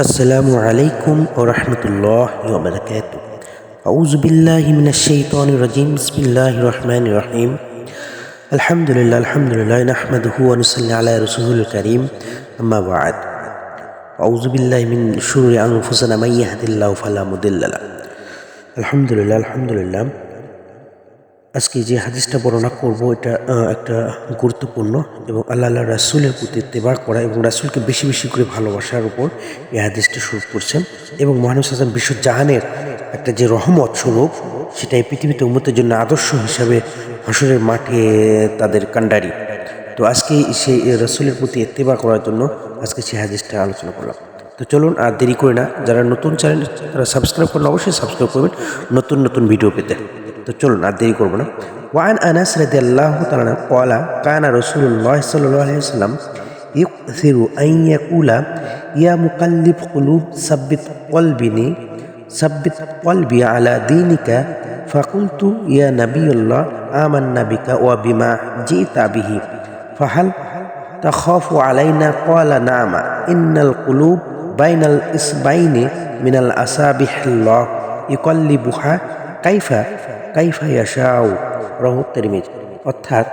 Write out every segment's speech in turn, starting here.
السلام عليكم ورحمة الله وبركاته. أعوذ بالله من الشيطان الرجيم. بسم الله الرحمن الرحيم. الحمد لله الحمد لله نحمده ونصلي على رسوله الكريم. أما بعد أعوذ بالله من شرور أنفسنا من يهد الله فلا مضل له. الحمد لله الحمد لله. আজকে যে হাদিসটা বর্ণনা করব, এটা একটা গুরুত্বপূর্ণ এবং আল্লাহ আল্লাহ রাসুলের প্রতি তেবার করা এবং রাসুলকে বেশি বেশি করে ভালোবাসার উপর এই হাদিসটা শুরু করছেন এবং মহানুস হাসান বিশ্ব জাহানের একটা যে রহমত স্বরূপ সেটা এই পৃথিবীতে উন্মতের জন্য আদর্শ হিসাবে হাসরের মাঠে তাদের কান্ডারি তো আজকে সেই রসুলের প্রতি এত্তেবা করার জন্য আজকে সেই হাদিসটা আলোচনা করলাম। তো চলুন আর দেরি করে না, যারা নতুন চ্যানেল, তারা সাবস্ক্রাইব করলে অবশ্যই সাবস্ক্রাইব করবেন, নতুন নতুন ভিডিও পেতে। তো চলুন আর দেরি করবো না ওয়ান আনাস রাদিয়াল্লাহু তাআলা ক্বালা কানা রাসূলুল্লাহ সাল্লাল্লাহু আলাইহি ওয়াসাল্লাম يكثر أن يقول يا مقلب قلوب ثبت قلبي ثبت قلبي على دينك فقلت يا نبي الله آمنا بك وبما جئت به فهل تخاف علينا قال نعم إن القلوب بين الإصبعين من الأصابع الله يقلبها كيف কাইফাইয়া শাউ রহমত অর্থাৎ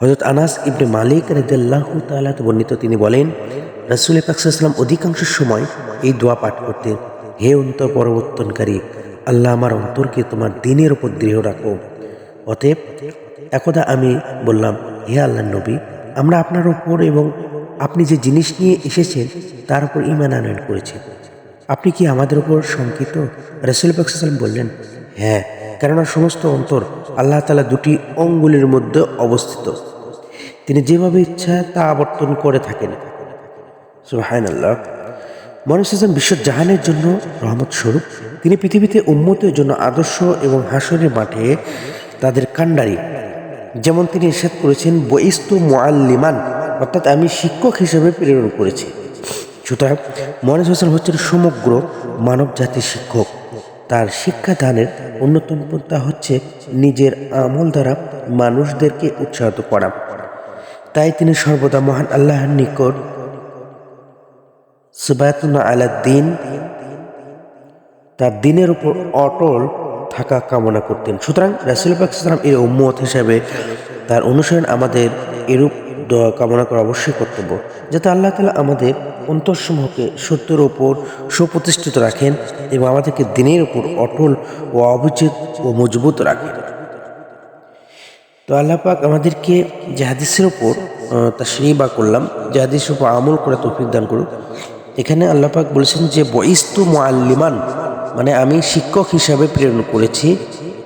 হজরত আনাস ইবনে মালিক রেদাল্লাহ তালাত বর্ণিত, তিনি বলেন রসুল পাকসাল্লাম অধিকাংশ সময় এই দোয়া পাঠ করতেন। হে অন্তর পরবর্তনকারী, আল্লাহ আমার অন্তরকে তোমার দিনের উপর দৃঢ় রাখো। অতএব একদা আমি বললাম, হে আল্লাহ নবী, আমরা আপনার ওপর এবং আপনি যে জিনিস নিয়ে এসেছেন তার উপর ইমান আনয়ন করেছি। আপনি কি আমাদের উপর শঙ্কিত? রসুল পাকসাল্লাম বললেন হ্যাঁ কেননা সমস্ত অন্তর আল্লাহ তালা দুটি অঙ্গুলির মধ্যে অবস্থিত। তিনি যেভাবে ইচ্ছা তা আবর্তন করে থাকেন। সুহায়ন আল্লাহ মানুষ হাসান বিশ্ব জাহানের জন্য রহমত স্বরূপ। তিনি পৃথিবীতে উন্মতের জন্য আদর্শ এবং হাসনের মাঠে তাদের কাণ্ডারি। যেমন তিনি ইরশাদ করেছেন, বইস্তু মোয়াল্লিমান অর্থাৎ আমি শিক্ষক হিসেবে প্রেরণ করেছি। সুতরাং মনোজ হোসেন হচ্ছেন সমগ্র মানব জাতির শিক্ষক। তার শিক্ষাদানের অন্যতম পন্থা হচ্ছে নিজের আমল দ্বারা মানুষদেরকে উৎসাহিত করা। তাই তিনি সর্বদা মহান আল্লাহর নিকট সুবায়তুন আলাদ্দিন তার দিনের উপর অটল থাকা কামনা করতেন। সুতরাং রাসুল পাকিস্তান এর উম্মত হিসাবে তার অনুসরণ আমাদের এরূপ কামনা করা অবশ্যই কর্তব্য, যাতে আল্লাহ তালা আমাদের অন্তঃসমূহকে সত্যের ওপর সুপ্রতিষ্ঠিত রাখেন এবং আমাদেরকে দিনের উপর অটল ও অবিচিত ও মজবুত রাখেন তো আল্লাহ পাক আমাদেরকে যে হাদিসের ওপর তা বা করলাম, যে হাদিসের উপর আমল করে তৌফিক দান করুক। এখানে আল্লাহ পাক বলেছেন যে বইস্তু মোয়াল্লিমান মানে আমি শিক্ষক হিসাবে প্রেরণ করেছি।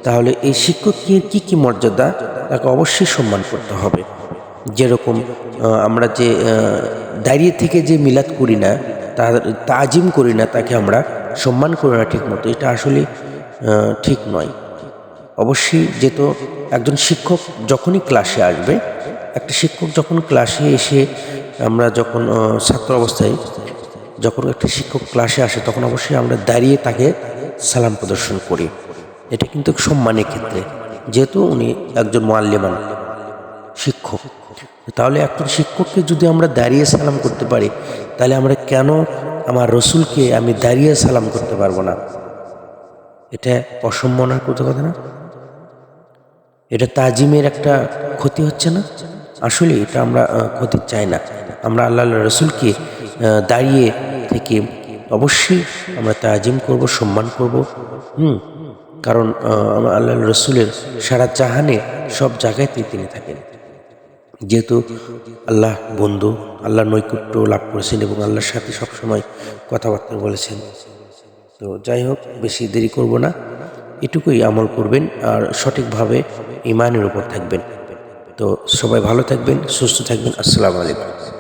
তাহলে এই শিক্ষকের কি কি মর্যাদা? তাকে অবশ্যই সম্মান করতে হবে। যেরকম আমরা যে দাঁড়িয়ে থেকে যে মিলাদ করি না, তার তাজিম করি না, তাকে আমরা সম্মান করি না ঠিক মতো, এটা আসলে ঠিক নয়। অবশ্যই যেহেতু একজন শিক্ষক যখনই ক্লাসে আসবে, একটা শিক্ষক যখন ক্লাসে এসে আমরা যখন ছাত্র অবস্থায় যখন একটা শিক্ষক ক্লাসে আসে, তখন অবশ্যই আমরা দাঁড়িয়ে তাকে সালাম প্রদর্শন করি। এটা কিন্তু সম্মানের ক্ষেত্রে। যেহেতু উনি একজন মোয়াল্লিমান শিক্ষক, তাহলে একজন শিক্ষককে যদি আমরা দাঁড়িয়ে সালাম করতে পারি, তাহলে আমরা কেন আমার রসুলকে আমি দাঁড়িয়ে সালাম করতে পারব না। এটা অসম্মানের কথা কথা না? এটা তাজিমের একটা ক্ষতি হচ্ছে না? আসলে এটা আমরা ক্ষতি চাই না। আমরা আল্লাহ রসুলকে দাঁড়িয়ে থেকে অবশ্যই আমরা তাজিম করব, সম্মান করব। হুম, কারণ আল্লাহ রসুলের সারা জাহানে সব জায়গাতেই তিনি থাকেন। যেহেতু আল্লাহ বন্ধু। আল্লাহ নৈকুট্য লাভ করেছেন এবং আল্লাহর সাথে সবসময় কথাবার্তা বলেছেন। তো যাই হোক, বেশি দেরি করব না। এটুকুই আমল করবেন আর সঠিকভাবে ইমানের উপর থাকবেন। তো সবাই ভালো থাকবেন, সুস্থ থাকবেন। আসসালামু আলাইকুম।